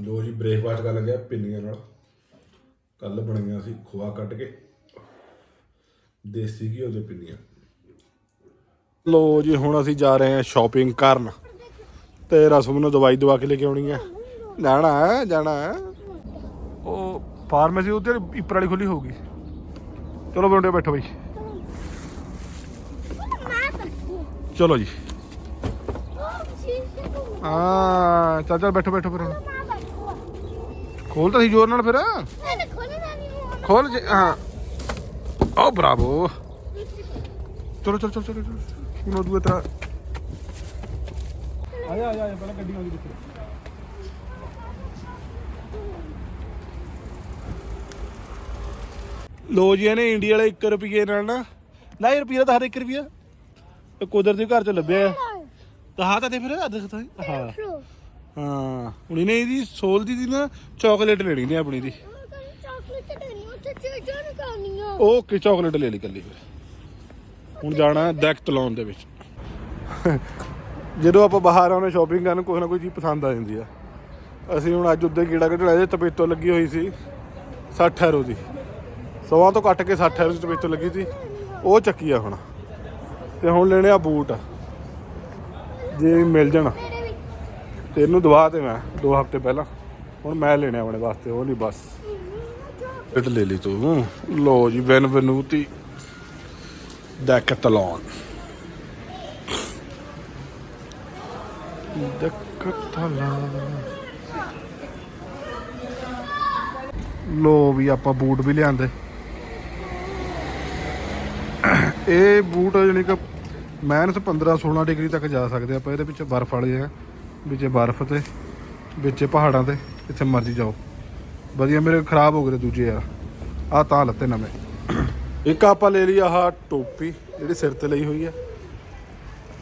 ਲੋ ਜੀ ਬ੍ਰੇਕਫਾਸਟ ਕਰਨ ਲੱਗਿਆ ਪਿੰਨੀਆਂ ਨਾਲ। ਕੱਲ ਬਣੀਆਂ ਸੀ ਖੋਆ ਕੱਟ ਕੇ। ਦੇਸੀ ਘਿਓ ਦੇ ਪਿੰਨੀਆਂ। ਲੋ ਜੀ ਹੁਣ ਅਸੀਂ ਜਾ ਰਹੇ ਹਾਂ ਸ਼ਾਪਿੰਗ ਕਰਨ। ਤੇ ਰਸਮ ਨੂੰ ਦਵਾਈ ਦਵਾ ਕੇ ਲੈ ਕੇ ਆਉਣੀ ਹੈ ਜਾਣਾ ਹੈ ਜਾਣਾ ਹੈ। ਉਹ ਫਾਰਮੇਸੀ ਉੱਤੇ ਇੱਪਰ ਵਾਲੀ ਖੁੱਲੀ ਹੋਊਗੀ। ਚਲੋ ਬੰਦੇ ਬੈਠੋ ਬਈ। ਚਲੋ ਜੀ। ਹਾਂ ਚੱਲ ਚੱਲ ਬੈਠੋ ਬੈਠੋ ਫਿਰ ਹੁਣ। ਖੋਲ ਤਾਂ ਸੀ ਜ਼ੋਰ ਨਾਲ ਫਿਰ। ਖੋਲ ਜੇ ਹਾਂ। ਓ ਬਰਾਵੋ। ਚਲੋ ਚਲੋ ਚਲੋ ਚਲੋ ਚਲੋ। ਉਹ ਦੂਏ ਤਰ੍ਹਾਂ ਆਇਆ ਆਇਆ ਆਇਆ ਪਹਿਲਾਂ ਗੱਡੀ ਆਉਂਦੀ ਵਿੱਚ ਲੋ ਜੀ ਇਹਨੇ ਇੰਡੀਆ ਵਾਲੇ 1 ਰੁਪਏ ਨਾਲ ਨਾ ਨਾ ਇਹ ਰੁਪਈਆ ਤਾਂ ਹਰ 1 ਰੁਪਿਆ ਕੁਦਰਤੀ ਘਰ ਚ ਲੱਭਿਆ। ਤਾਂ ਹਾਂ ਤਾਂ ਦੇ ਫਿਰ ਅੱਧ ਤਾਂ। ਹਾਂ ਹਾਂ। ਹੁਣ ਇਹਨੇ ਇਹਦੀ ਸੋਲ ਦੀ ਦੀ ਨਾ ਚਾਕਲੇਟ ਲੈਣੀ ਨੇ ਆਪਣੀ ਦੀ। ਓਕੇ ਚਾਕਲੇਟ ਲੈ ਲਈ ਕੱਲੀ ਫਿਰ। ਹੁਣ ਜਾਣਾ ਹੈ ਦੈਕਤਲੋਨ ਦੇ ਵਿੱਚ। ਜਦੋਂ ਆਪਾਂ ਬਾਹਰ ਆਉਣੇ ਸ਼ਾਪਿੰਗ ਕਰਨ ਕੋਈ ਨਾ ਕੋਈ ਚੀਜ਼ ਪਸੰਦ ਆ ਜਾਂਦੀ ਆ। ਅਸੀਂ ਹੁਣ ਅੱਜ ਉੱਤੇ ਕੀੜਾ ਕੱਢਣਾ ਇਹਦੇ ਤਪੇਤੋ ਲੱਗੀ ਹੋਈ ਸੀ 60 ਯੂਰੋ ਦੀ। ਸੌਆਂ ਤੋਂ ਕੱਟ ਕੇ 60 ਯੂਰੋ ਦੀ ਤਪੇਤੋ ਲੱਗੀ ਸੀ। ਉਹ ਚੱਕੀ ਆ ਹੁਣ। ਤੇ ਹੁਣ ਲੈਣੇ ਆ ਬੂਟ। ਜੇ ਮਿਲ ਜਾਣ। ਤੇ ਇਹਨੂੰ ਦਵਾ ਤੇ ਮੈਂ 2 ਹਫ਼ਤੇ ਪਹਿਲਾਂ। ਹੁਣ ਮੈਂ ਲੈਣੇ ਆਪਣੇ ਵਾਸਤੇ, ਉਹ ਨਹੀਂ ਬਸ। ਇਟ ਲੈ ਲਈ ਤੂੰ। ਲੋ ਜੀ ਬੈਨਵਨੂਤੀ ਡੈਕਤਲੋਨ ਡੈਕਤਲੋਨ ਲੋ ਵੀ ਆਪਾਂ ਬੂਟ ਵੀ ਲਿਆਂਦੇ। ਇਹ ਬੂਟ ਜਾਨੀ ਕਿ ਮਾਈਨਸ 15 16 ਡਿਗਰੀ ਤੱਕ ਜਾ ਸਕਦੇ ਆਪਾਂ ਇਹਦੇ ਵਿੱਚ ਬਰਫ਼ ਵਾਲੇ ਆ। ਵਿੱਚ ਬਰਫ਼ ਤੇ, ਵਿੱਚ ਪਹਾੜਾਂ ਤੇ, ਜਿੱਥੇ ਮਰਜ਼ੀ ਜਾਓ। ਵਧੀਆ ਮੇਰੇ ਖਰਾਬ ਹੋ ਗਏ ਦੂਜੇ ਯਾਰ। ਆ ਤਾਂ ਲੱਤੇ ਨਵੇਂ। ਇੱਕ ਆਪਾਂ ਲੈ ਲਈ ਆਹ ਟੋਪੀ, ਜਿਹੜੀ ਸਿਰ ਤੇ ਲਈ ਹੋਈ ਆ।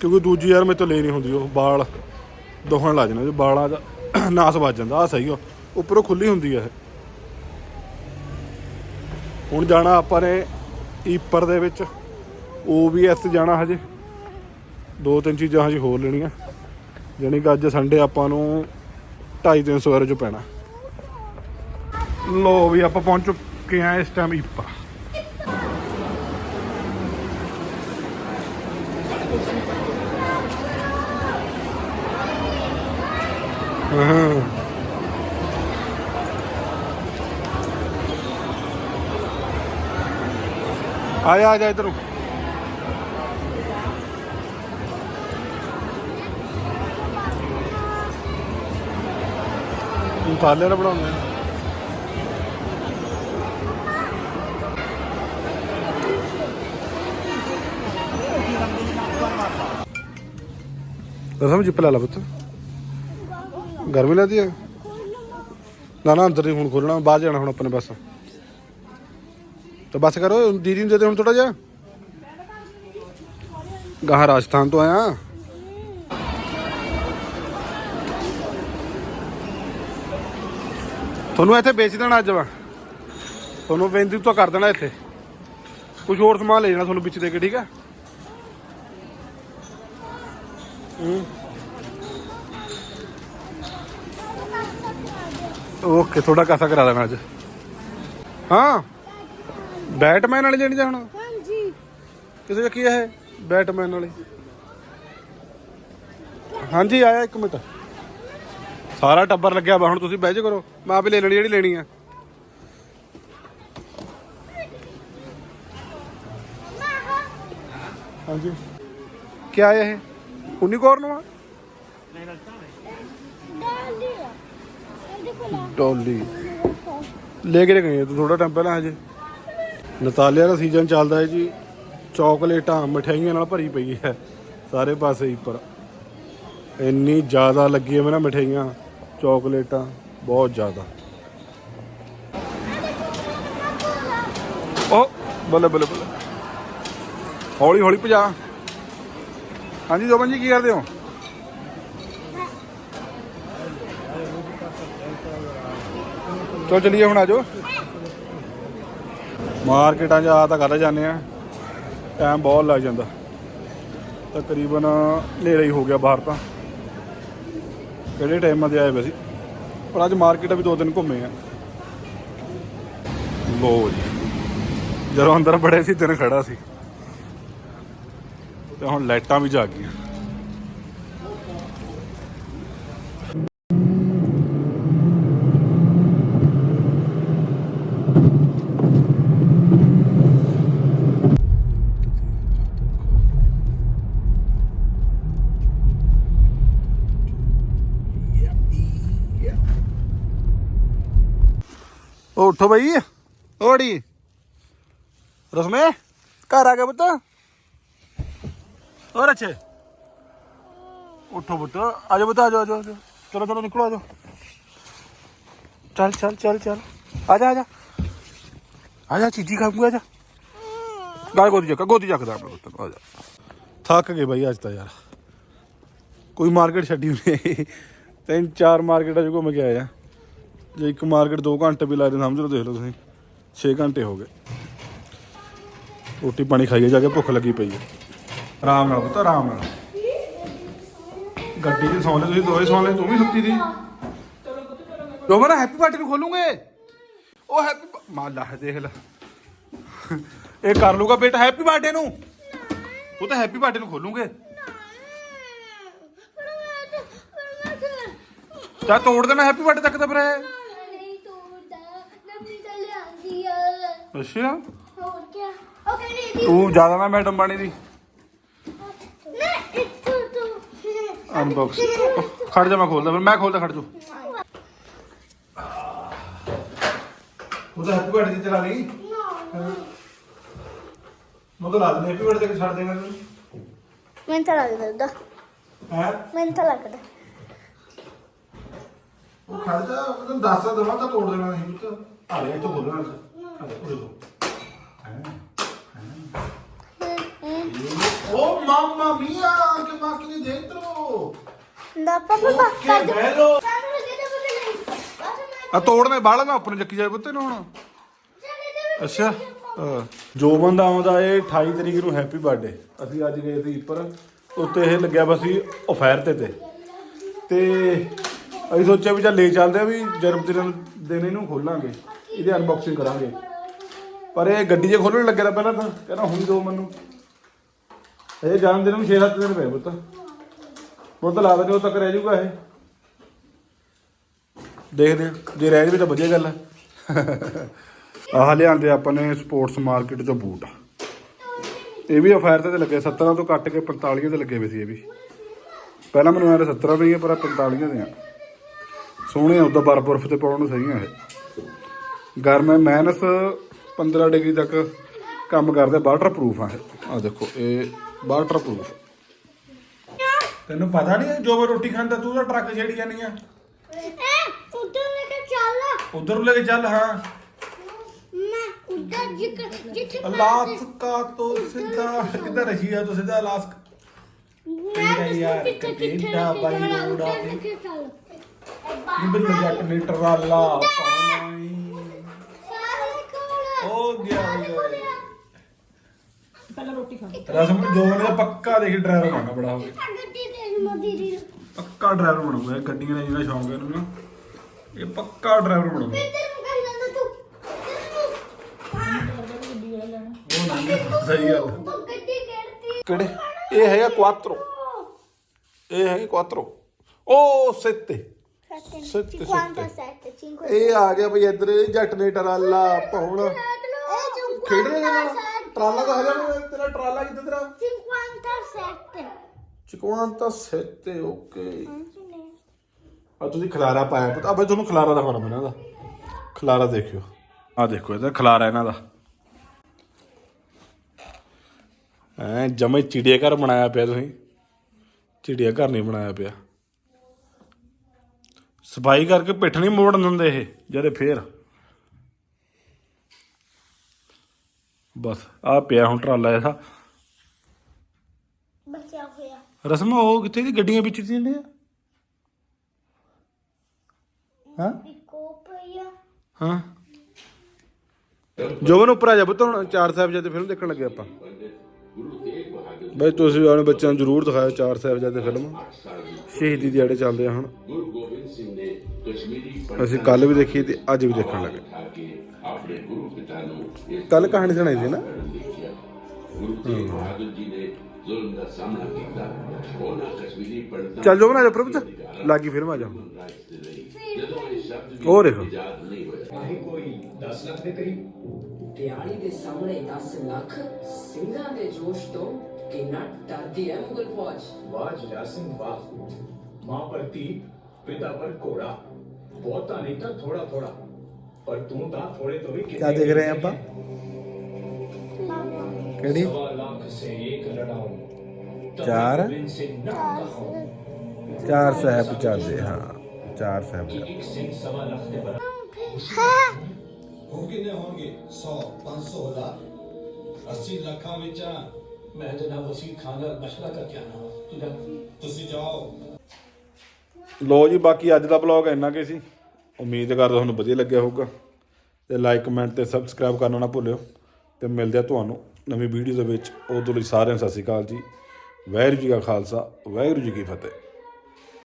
ਕਿਉਂਕਿ ਦੂਜੀ ਯਾਰ ਮੇਰੇ ਤੋਂ ਲੈ ਨਹੀਂ ਹੁੰਦੀ ਉਹ, ਵਾਲ। ਦੋਹਣ ਲੱਗ ਜਾਂਦੇ ਵਾਲਾਂ ਦਾ ਨਾਸ ਵੱਜ ਜਾਂਦਾ ਆ ਸਹੀ ਉਹ ਉੱਪਰੋਂ ਖੁੱਲੀ ਹੁੰਦੀ ਆ ਇਹ। ਹੁਣ ਜਾਣਾ ਆਪਾਂ ਨੇ ਈਪਰ ਦੇ ਵਿੱਚ। OBS ਜਾਣਾ ਹਜੇ। ਦੋ ਤਿੰਨ ਚੀਜ਼ਾਂ ਹਜੇ ਹੋਰ ਲੈਣੀਆਂ। ਜਾਣੀ ਕਿ ਅੱਜ ਸੰਡੇ ਆਪਾਂ ਨੂੰ 2.5 300 ਯੂਰੋ ਚ ਪੈਣਾ। ਲੋ ਵੀ ਆਪਾਂ ਪਹੁੰਚ ਚੁੱਕੇ ਆ ਇਸ ਟਾਈਮ ਈਪਾ। ਹਾਂ। ਆਇਆ ਆ ਜਾ ਇਧਰੋਂ। ਮਸਾਲੇ ਨਾਲ ਬਣਾਉਂਦੇ ਆ। ਰਸਮ ਜਿੱਪ ਲੈ ਲਾ ਪੁੱਤ। ਗਰਮੀ ਲੱਗਦੀ ਹੈ ਨਾ ਨਾ, ਅੰਦਰ ਨਹੀਂ ਹੁਣ ਖੋਲਣਾ, ਬਾਹਰ ਜਾਣਾ ਹੁਣ ਆਪਣੇ ਬਸ। ਤਾਂ ਬਸ ਕਰੋ, ਦੀਦੀ ਨੂੰ ਦੇ ਦੇ ਹੁਣ ਥੋੜਾ ਜਿਹਾ। ਗਾਹ ਰਾਜਸਥਾਨ ਤੋਂ ਆਇਆ। ਤੁਹਾਨੂੰ ਇੱਥੇ ਵੇਚ ਦੇਣਾ ਅੱਜ ਵਾ ਤੁਹਾਨੂੰ ਬੇਨਤੀ ਤਾਂ ਕਰ ਦੇਣਾ ਇੱਥੇ। ਕੁਝ ਹੋਰ ਸਮਾਨ ਲੈ ਜਾਣਾ ਤੁਹਾਨੂੰ ਵਿੱਚ ਦੇ ਕੇ ਠੀਕ ਆ? ਹੂੰ। ਓਕੇ ਥੋੜਾ ਕਾਸਾ ਕਰਾ ਦੇਣਾ ਅੱਜ। ਹਾਂ। ਬੈਟਮੈਨ ਵਾਲੀ ਜਿਹੜੀ ਹੁਣ। ਹਾਂਜੀ। ਕਿਸੇ ਚ ਕੀ ਹੈ ਇਹ? ਬੈਟਮੈਨ ਵਾਲੀ। ਹਾਂਜੀ ਆਇਆ ਇੱਕ ਮਿੰਟ। ਸਾਰਾ ਟੱਬਰ ਲੱਗਿਆ ਵਾ, ਹੁਣ ਤੁਸੀਂ ਬਹਿ ਜਾ ਕਰੋ। ਮੈਂ ਆਪੇ ਲੈ ਲੈਣੀ, ਜਿਹੜੀ ਲੈਣੀ ਆ। ਹਾਂਜੀ। ਕੀ ਆਇਆ ਇਹ? ਯੂਨੀਕੋਰਨ ਵਾ? ਡੋਲੀ। ਲੈ ਕੇ ਗਏ ਤੂੰ ਥੋੜਾ ਟਾਈਮ ਪਹਿਲਾਂ ਹਜੇ। ਨਤਾਲਿਆ ਦਾ ਸੀਜ਼ਨ ਚੱਲਦਾ ਹੈ ਜੀ। ਚਾਕਲੇਟਾਂ ਮਠਿਆਈਆਂ ਨਾਲ ਭਰੀ ਪਈ ਹੈ। ਸਾਰੇ ਪਾਸੇ ਹੀ ਪਰ ਇੰਨੀ ਜ਼ਿਆਦਾ ਲੱਗੀ ਹੈ ਮੇਰਾ ਮਠਿਆਈਆਂ। ਚਾਕਲੇਟਾਂ ਬਹੁਤ ਜ਼ਿਆਦਾ। ਉਹ ਬੱਲੇ ਬੱਲੇ ਬੱਲੇ। ਹੌਲੀ ਹੌਲੀ ਭਜਾ। ਹਾਂਜੀ, ਜੋਬਨ ਜੀ, ਕੀ ਕਰਦੇ ਹੋ? ਚਲੋ, ਚਲੀਏ ਹੁਣ, ਆਜੋ। ਮਾਰਕੀਟਾਂ 'ਚ ਆ ਤਾਂ ਕਰ ਜਾਂਦੇ ਆ। ਟਾਈਮ ਬਹੁਤ ਲੱਗ ਜਾਂਦਾ। ਤਕਰੀਬਨ ਹਨੇਰਾ ਹੀ ਹੋ ਗਿਆ ਬਾਹਰ ਤਾਂ। ਕਿਹੜੇ ਟਾਈਮਾਂ ਦੇ ਆਏ ਵੇ ਸੀ। ਪਰ ਅੱਜ ਮਾਰਕੀਟ ਵੀ ਦੋ ਦਿਨ ਘੁੰਮੇ ਆ। ਲੋ ਜੀ। ਜਦੋਂ ਅੰਦਰ ਬੜੇ ਸੀ ਦਿਨ ਖੜਾ ਸੀ। ਤੇ ਹੁਣ ਲਾਈਟਾਂ ਵੀ ਜਾਗ ਗਈਆਂ ਉਹ ਉੱਠੋ ਬਈ ਓੜੀ ਰਸਮੇ ਘਰ ਆ ਗਿਆ ਪੁੱਤ ਹੋਰ ਅੱਛੇ ਉੱਠੋ ਪੁੱਤ ਆ ਜਾ ਪੁੱਤ ਆ ਜਾ ਆ ਜਾ ਆ ਜਾ। ਚਲੋ ਚਲੋ ਨਿਕਲੋ ਆ ਜਾ ਚੱਲ ਚੱਲ ਚੱਲ ਚੱਲ ਆ ਜਾ ਆ ਜਾ ਆ ਜਾ ਚੀਜੀ ਖਾਊਂਗਾ ਆ ਜਾ ਗਾਲ ਗੋਦੀ ਚੱਕ ਗੋਦੀ ਚੱਕਦਾ ਆਪਣੇ ਪੁੱਤ ਨੂੰ, ਆ ਜਾ ਥੱਕ ਗਏ ਬਾਈ ਅੱਜ ਤਾਂ ਯਾਰ ਕੋਈ ਮਾਰਕੀਟ ਛੱਡੀ ਨਹੀਂ ਤਿੰਨ ਚਾਰ ਜੇ ਇੱਕ ਮਾਰਕੀਟ 2 ਘੰਟੇ ਵੀ ਲੱਗਦੇ ਸਮਝ ਲਓ ਦੇਖ ਲਓ ਤੁਸੀਂ 6 ਘੰਟੇ ਹੋ ਗਏ ਰੋਟੀ ਪਾਣੀ ਖਾਈਏ ਜਾ ਕੇ ਭੁੱਖ ਲੱਗੀ ਪਈ ਹੈ ਆਰਾਮ ਨਾਲ ਪੁੱਤ ਆਰਾਮ ਨਾਲ ਗੱਡੀ 'ਚ ਸੌਂ ਲੈ ਤੁਸੀਂ ਦੋਏ ਸੌਂ ਲੈ ਤੂੰ ਵੀ ਸੁੱਤੀ ਦੀ ਮੇਰਾ ਹੈਪੀ ਬਰਥਡੇ ਨੂੰ ਖੋਲੂਗੇ ਉਹ ਹੈਪੀ ਮਾਲਾ ਦੇਖ ਲੈ ਇਹ ਕਰ ਲੂਗਾ ਬੇਟਾ ਹੈਪੀ ਬਰਥਡੇ ਨੂੰ ਉਹ ਤਾਂ ਹੈਪੀ ਬਰਥਡੇ ਨੂੰ ਖੋਲੂਗੇ ਤਾਂ ਤੋੜ ਦੇਣਾ ਹੈਪੀ ਬਰਥਡੇ ਤੱਕ ਤਾਂ ਫਿਰ ਆ? ਅੱਛਾ। ਹੋਰ ਕੀ ਉਹ ਕਹਿੰਦੀ ਤੂੰ ਜ਼ਿਆਦਾ ਨਾ ਮੈਡਮ ਬਾਣੀ ਦੀ। ਨਾ ਇੱਥੋਂ ਤੂੰ। ਅਨਬਾਕਸ ਖੜ ਜਾ ਮੈਂ ਖੋਲਦਾ ਫਿਰ ਮੈਂ ਖੋਲਦਾ ਖੜ ਜਾ। ਉਹਦਾ ਹੈਪੀ ਬਰਥਡੇ ਚਲਾ ਲਈ। ਮੈਂ ਤਾਂ ਲਾ ਦਿੰਦੇ ਹੈਪੀ ਬਰਥਡੇ ਤੇ ਛੱਡ ਦੇਗਾ ਤੂੰ ਮੈਂ ਤਾਂ ਲੱਗਦਾ ਹੈ? ਮੈਂ ਤਾਂ ਲੱਗਦਾ। ਉਹ ਖੜ ਜਾ ਉਹਨੂੰ ਦੱਸ ਦਵਾਂ ਤਾਂ ਤੋੜ ਦੇਣਾ ਨਹੀਂ ਪੁੱਤ। ਆ ਲੈ ਆ ਲੈ ਉਰੇ ਓ ਮਾਮਾ ਮੀਆ ਕਿ ਬਾਕੀ ਨਹੀਂ ਪਾਪਾ ਆ ਤੋੜਨੇ ਬਾਹਲਾ ਨਾ ਉੱਪਰ ਚੱਕੀ ਜਾਏ ਪੁੱਤੇ ਨੂੰ ਹੁਣ ਅੱਛਾ ਹਾਂ। ਜੋ ਬੰਦਾ ਆਉਂਦਾ ਇਹ 28 ਤਰੀਕ ਨੂੰ ਹੈਪੀ ਬਰਥਡੇ ਅਸੀਂ ਅੱਜ ਗਏ ਸੀ ਉੱਪਰ। ਉੱਤੇ ਇਹ ਲੱਗਿਆ ਵਾ ਸੀ ਅਫਾਇਰ ਤੇ ਤੇ। ਤੇ ਅਸੀਂ ਸੋਚਿਆ ਵੀ ਚੱਲ ਲੈ ਚੱਲਦੇ ਆ ਵੀ ਜਨਮ ਦਿਨ ਦਿਨ ਇਹਨੂੰ ਖੋਲਾਂਗੇ। ਇਹਦੀ ਅਨਬਾਕਸਿੰਗ ਕਰਾਂਗੇ। ਪਰ ਇਹ ਗੱਡੀ 'ਚ ਖੋਲਣ ਲੱਗਿਆ ਤਾਂ ਪਹਿਲਾਂ ਤਾਂ ਕਹਿੰਦਾ ਹੁਣ ਦੋ ਮੈਨੂੰ। ਇਹ ਜਨਮ ਦਿਨ ਨੂੰ 6-7 ਦਿਨ ਪਏ ਪੁੱਤ। ਹੁਣ ਤਾਂ ਲੱਗਦਾ ਨਹੀਂ ਉਹ ਤੱਕ ਰਹਿ ਜਾਊਗਾ ਇਹ। ਦੇਖਦੇ ਹਾਂ ਜੇ ਰਹਿ ਜਾਵੇ ਤਾਂ ਵਧੀਆ ਗੱਲ ਹੈ ਆਹ ਲਿਆਂਦੇ ਆਪਾਂ ਨੇ ਸਪੋਰਟਸ ਮਾਰਕੀਟ ਚੋਂ ਬੂਟ। ਇਹ ਵੀ ਅਫਾਇਰ ਤੇ ਲੱਗੇ 17 ਤੋਂ ਕੱਟ ਕੇ 45 ਤੇ ਲੱਗੇ ਵੇ ਸੀ ਇਹ ਵੀ। ਪਹਿਲਾਂ ਮੈਨੂੰ ਆਇਆ 17 ਦੇ ਹੀ ਆ, ਪਰ ਆਹ 45 ਦੇ ਆ। ਸੋਹਣੇ ਆ ਉਹਦਾ ਬਰਫ ਬਰਫ ਤੇ ਪਾਉਣ ਨੂੰ ਸਹੀ ਆ ਇਹ। ਗਰਮ ਹੈ ਮਾਈਨਸ 15 ਡਿਗਰੀ ਤੱਕ ਕੰਮ ਕਰਦੇ ਵਾਟਰ ਪ੍ਰੂਫ ਆ। ਇਹ ਆ ਦੇਖੋ ਇਹ ਵਾਟਰ ਪ੍ਰੂਫ ਤੈਨੂੰ ਪਤਾ ਨਹੀਂ ਜੋ ਮੈਂ ਰੋਟੀ ਖਾਂਦਾ ਤੂੰ ਤਾਂ ਟਰੱਕ ਛੇੜੀ ਜਾਨੀ ਆ। ਉੱਧਰ ਲੈ ਕੇ ਚੱਲ। ਉਧਰ ਨੂੰ ਲੈ ਕੇ ਚੱਲ ਹਾਂ। ਮੈਂ ਉੱਧਰ ਜਿੱਥੇ ਅਲਾਸਕਾ ਤੋਂ ਸਿੱਧਾ ਕਿੱਧਰ ਰਸ਼ੀਆ ਤੋਂ ਸਿੱਧਾ ਅਲਾਸਕਾ? ਮੈਂ ਯਾਰ, ਕਿੱਥੇ ਕਿੱਥੇ ਕੈਨੇਡਾ, ਲੈ ਕੇ ਜਾਣਾ, ਬਰਮੂਡਾ ਉੱਧਰ ਲੈ ਕੇ ਚੱਲ। ਨਿਬਲ ਜੱਟ ਨੇ ਟਰਾਲਾ ਪਾਉਣੀ ਹੋ ਗਿਆ ਹੋ ਗਿਆ। ਪਹਿਲਾਂ ਰੋਟੀ ਖਾ। ਰਸਮ ਜੋ ਨੇ ਪੱਕਾ ਦੇਖ ਡਰਾਈਵਰ ਬਣਨਾ ਬੜਾ ਹੋ ਗਿਆ। ਗੱਡੀ ਤੇ ਮੋਦੀ ਦੀ ਪੱਕਾ ਡਰਾਈਵਰ ਬਣੂਗਾ ਇਹ ਗੱਡੀਆਂ ਦਾ ਜਿਹੜਾ ਸ਼ੌਂਕ ਹੈ ਇਹਨੂੰ ਨਾ। ਇਹ ਪੱਕਾ ਡਰਾਈਵਰ ਬਣੂਗਾ ਇੱਧਰ ਨੂੰ ਕਹੀ ਜਾਂਦਾ ਤੂੰ ਉਹ ਨਾ ਸਹੀ ਗੱਲ ਤੂੰ ਗੱਡੀ ਕਿਹੜੀ ਕਿਹੜੇ? ਇਹ ਹੈਗਾ ਕੁਆਤਰੋ। ਇਹ ਹੈਗਾ ਕੁਆਤਰੋ। ਉਹ ਸੱਤੇ। Sette, Cinquanta sette. sette, cinquanta ਇਹ ਆ ਗਿਆ ਬਈ ਇੱਧਰ ਇਹ ਜੱਟ ਨੇ ਟਰਾਲਾ ਪਾਉਣ ਦੇ ਨਾਲ 57. ਟਰਾਲਾ ਤਾਂ ਨੀ, ਤੇਰਾ ਟਰਾਲਾ ਕਿੱਥੇ ਤੇਰਾ? 57. ਚਿਕਵਾਨ ਤਾਂ ਸੱਤੇ ਓਕੇ। ਆ ਤੁਸੀਂ ਖਲਾਰਾ ਪਾਇਆ ਪਤਾ। ਬਈ ਤੁਹਾਨੂੰ ਖਲਾਰਾ ਦਾ ਫਰਮ ਇਹਨਾਂ ਦਾ। ਖਲਾਰਾ ਦੇਖਿਓ। ਆ ਦੇਖੋ ਇਹਦਾ ਖਲਾਰਾ ਇਹਨਾਂ ਦਾ। ਐ ਜਮੇ ਚਿੜੀਆ ਘਰ ਬਣਾਇਆ ਪਿਆ ਤੁਸੀਂ। ਚਿੜੀਆ ਘਰ ਨਹੀਂ ਬਣਾਇਆ ਪਿਆ। ਸਫ਼ਾਈ ਕਰਕੇ ਪਿੱਠ ਨਹੀਂ ਮੋੜਨ ਦਿੰਦੇ ਇਹ ਜਦੇ ਫੇਰ। ਬਸ ਆ ਪਿਆ ਹੁਣ ਟਰਾਲਾ ਇਹਦਾ। ਬਚਿਆ ਹੋਇਆ। ਰਸਮ ਉਹ ਕਿੱਥੇ ਦੀ ਗੱਡੀਆਂ ਵਿੱਚ ਦੀ ਨੇ ਹਾਂ? ਇੱਕੋ ਪਈਆ ਹਾਂ? ਜੋਬਨ ਉੱਪਰ ਆ ਜਾ ਪੁੱਤ ਹੁਣ ਚਾਰ ਸਾਹਿਬਜ਼ਾਦੇ ਫਿਲਮ ਦੇਖਣ ਲੱਗੇ ਆਪਾਂ। ਬਈ ਤੁਸੀਂ ਆਪਣੇ ਬੱਚਿਆਂ ਨੂੰ ਜ਼ਰੂਰ ਦਿਖਾਓ ਚਾਰ ਸਾਹਿਬਜ਼ਾਦੇ ਫਿਲਮ। ਸ਼ਹੀਦੀ ਦਿਹਾੜੇ ਚੱਲਦੇ ਆ ਹੁਣ। ਅਸੀਂ ਕੱਲ ਵੀ ਦੇਖੀ ਤੇ ਅੱਜ ਵੀ ਦੇਖਣ ਲੱਗੇ। ਆ ਕੇ ਆਪਣੇ ਗੁਰੂ ਪਿਤਾ ਨੂੰ ਇਸ ਕੱਲ ਕਹਾਣੀ ਸੁਣਾਈ ਸੀ ਨਾ? ਚੱਲ ਜਾਓ ਨਾ ਜਾ ਪ੍ਰਭੂ ਲਾਗੀ ਫਿਲਮ ਆ ਜਾ। ਜਦੋਂ ਇਹ। ਕੋਈ 10 ਲੱਖ ਦੇ ਕਰੀਬ। ਦਿਹਾੜੀ ਦੇ ਸਾਹਮਣੇ 10 ਲੱਖ ਸਿੰਘਾਂ ਦੇ ਜੋਸ਼ ਤੋਂ ਕਿੰਨਾ ਡਰਦੀ ਹੈ ਮੁਗਲ ਫੌਜ? ਵਾਹ ਜਰਾ ਸਿੰਘ ਵਾਹ ਮਾਂ ਪਰ ਤੀ ਪਿਤਾ ਪਰ ਘੋੜਾ। ਬਹੁਤਾ ਨਹੀਂ ਤਾਂ ਥੋੜਾ ਥੋੜਾ ਪਰ ਤੂੰ ਤਾਂ ਥੋੜੇ ਤੋਂ ਵੀ क्या देख रहे हैं ਆਪਾਂ ਕਿਹੜੀ सवा लाख से एक लड़ाऊं तब चार? गोविंद से नाम कहाऊं ਚਾਰ ਸਾਹਿਬਜ਼ਾਦੇ ਹਾਂ ਚਾਰ कि ਸਾਹਿਬਜ਼ਾਦੇ एक सिंह सवा लाख के बराबर ਹੁਣ ਕਿੰਨੇ ਹੋਣਗੇ 100 500 ਹਜ਼ਾਰ 80 ਲੱਖਾਂ ਵਿੱਚ ਆ। मैं जनाब वसीम खान का मशवरा करके आना तू जा ਤੁਸੀਂ ਜਾਓ ਲੋ ਜੀ, ਬਾਕੀ ਅੱਜ ਦਾ ਬਲੌਗ ਇੰਨਾ ਕੇ ਸੀ। ਉਮੀਦ ਕਰਦਾ ਤੁਹਾਨੂੰ ਵਧੀਆ ਲੱਗਿਆ ਹੋਊਗਾ। ਤੇ ਲਾਈਕ ਕਮੈਂਟ ਤੇ ਸਬਸਕ੍ਰਾਈਬ ਕਰਨਾ ਨਾ ਭੁੱਲਿਓ। ਤੇ ਮਿਲਦੇ ਆ ਤੁਹਾਨੂੰ ਨਵੀਂ ਵੀਡੀਓ ਦੇ ਵਿੱਚ। ਉਦੋਂ ਲਈ ਸਾਰਿਆਂ ਨੂੰ ਸਤਿ ਸ਼੍ਰੀ ਅਕਾਲ ਜੀ। ਵਾਹਿਗੁਰੂ ਜੀ ਕਾ ਖਾਲਸਾ, ਵਾਹਿਗੁਰੂ ਜੀ ਕੀ ਫਤਿਹ।